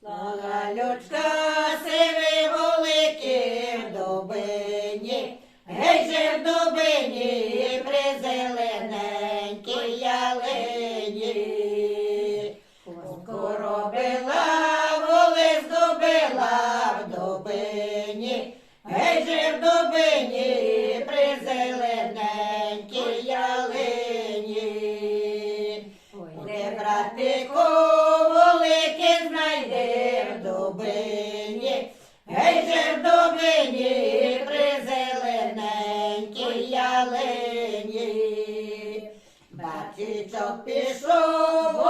Слава людська сиві великі в добині, гей же в добині, при зелененькій ялині. коробила, воли здобила в добині, гей же в добині, при зелененькій ялині. Ой, де братику, дубині, гей же в дубині, при зелененькій ялині, батічок пішов.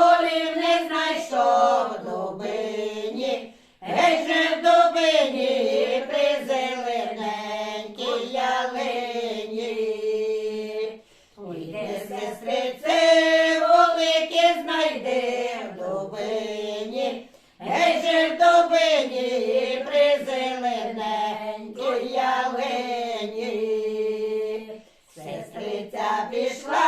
विश्वा